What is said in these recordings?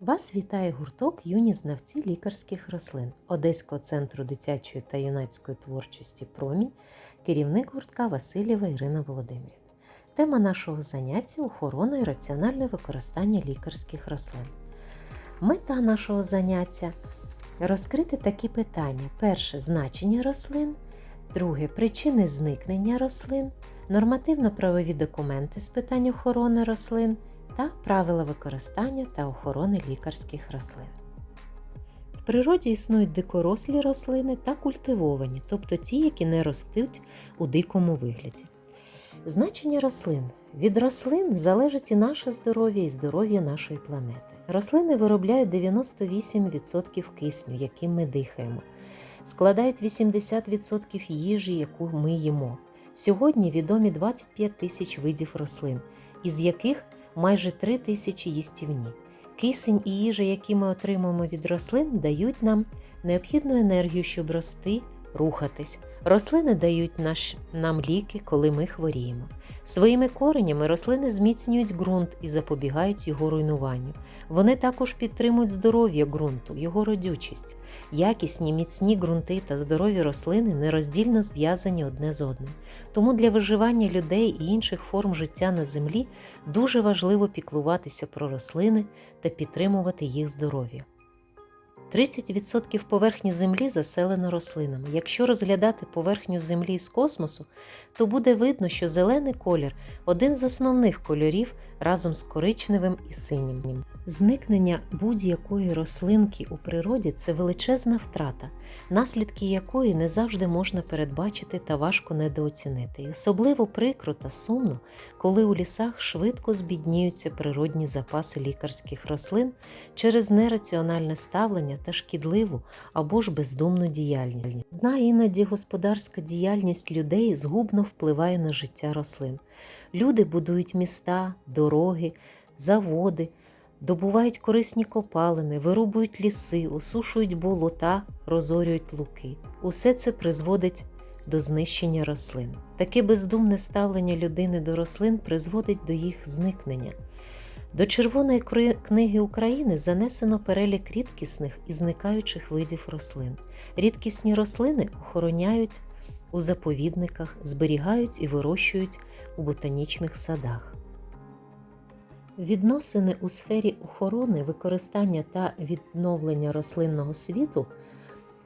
Вас вітає гурток юні знавці лікарських рослин Одеського центру дитячої та юнацької творчості Промінь, керівник гуртка Васильєва Ірина Володимирівна. Тема нашого заняття охорона і раціональне використання лікарських рослин. Мета нашого заняття розкрити такі питання: перше значення рослин, друге причини зникнення рослин, нормативно-правові документи з питань охорони рослин та правила використання та охорони лікарських рослин. В природі існують дикорослі рослини та культивовані, тобто ті, які не ростуть у дикому вигляді. Значення рослин. Від рослин залежить і наше здоров'я, і здоров'я нашої планети. Рослини виробляють 98% кисню, яким ми дихаємо, складають 80% їжі, яку ми їмо. Сьогодні відомі 25 тисяч видів рослин, із яких майже три тисячі їстівні. Кисень і їжа, які ми отримуємо від рослин, дають нам необхідну енергію, щоб рости, рухатись. Рослини дають наш, нам ліки, коли ми хворіємо. Своїми коренями рослини зміцнюють ґрунт і запобігають його руйнуванню. Вони також підтримують здоров'я ґрунту, його родючість. Якісні міцні ґрунти та здорові рослини нероздільно зв'язані одне з одним. Тому для виживання людей і інших форм життя на землі дуже важливо піклуватися про рослини та підтримувати їх здоров'я. 30% поверхні Землі заселено рослинами. Якщо розглядати поверхню Землі з космосу, то буде видно, що зелений колір один з основних кольорів разом з коричневим і синім. Зникнення будь-якої рослинки у природі це величезна втрата, наслідки якої не завжди можна передбачити та важко недооцінити. І особливо прикро та сумно, коли у лісах швидко збідніються природні запаси лікарських рослин через нераціональне ставлення та шкідливу або ж бездумну діяльність. Одна іноді господарська діяльність людей згубно впливає на життя рослин. Люди будують міста, дороги, заводи, добувають корисні копалини, вирубують ліси, осушують болота, розорюють луки. Усе це призводить до знищення рослин. Таке бездумне ставлення людини до рослин призводить до їх зникнення. До Червоної книги України занесено перелік рідкісних і зникаючих видів рослин. Рідкісні рослини охороняють у заповідниках, зберігають і вирощують у ботанічних садах. Відносини у сфері охорони, використання та відновлення рослинного світу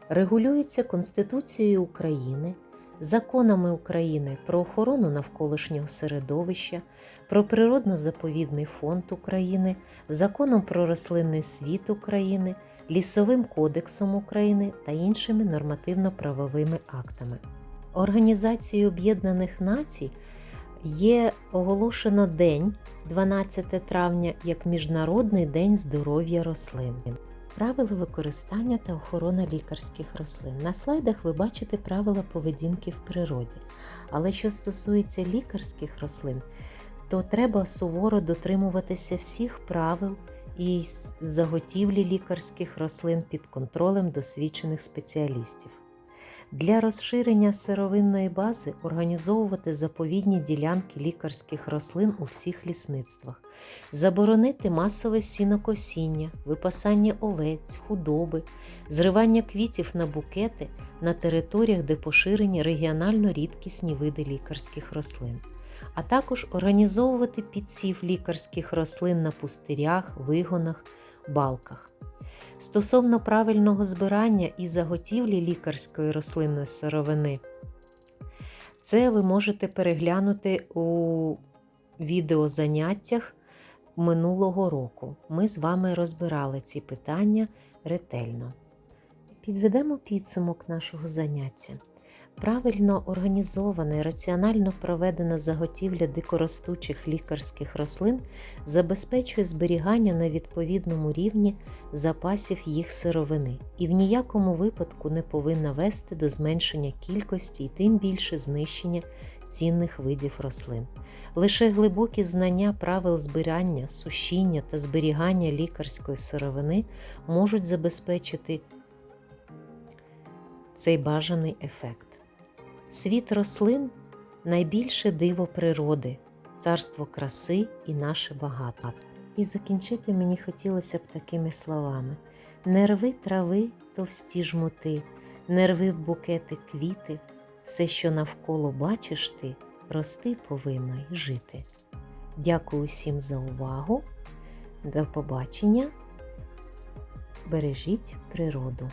регулюються Конституцією України, законами України про охорону навколишнього середовища, про природно-заповідний фонд України, законом про рослинний світ України, Лісовим кодексом України та іншими нормативно-правовими актами. Організацією Об'єднаних Націй є оголошено День 12 травня як Міжнародний день здоров'я рослин. Правила використання та охорона лікарських рослин. На слайдах ви бачите правила поведінки в природі. Але що стосується лікарських рослин, то треба суворо дотримуватися всіх правил і заготівлі лікарських рослин під контролем досвідчених спеціалістів. Для розширення сировинної бази організовувати заповідні ділянки лікарських рослин у всіх лісництвах, заборонити масове сінокосіння, випасання овець, худоби, зривання квітів на букети на територіях, де поширені регіонально рідкісні види лікарських рослин, а також організовувати підсів лікарських рослин на пустирях, вигонах, балках. Стосовно правильного збирання і заготівлі лікарської рослинної сировини, це ви можете переглянути у відеозаняттях минулого року. Ми з вами розбирали ці питання ретельно. Підведемо підсумок нашого заняття. Правильно організована і раціонально проведена заготівля дикоростучих лікарських рослин забезпечує зберігання на відповідному рівні запасів їх сировини і в ніякому випадку не повинна вести до зменшення кількості і тим більше знищення цінних видів рослин. Лише глибокі знання правил збирання, сушіння та зберігання лікарської сировини можуть забезпечити цей бажаний ефект. Світ рослин найбільше диво природи, царство краси і наше багатство. І закінчити мені хотілося б такими словами: не рви трави, товсті жмути, не рви в букети квіти, все, що навколо бачиш ти, рости повинно й жити. Дякую усім за увагу. До побачення. Бережіть природу.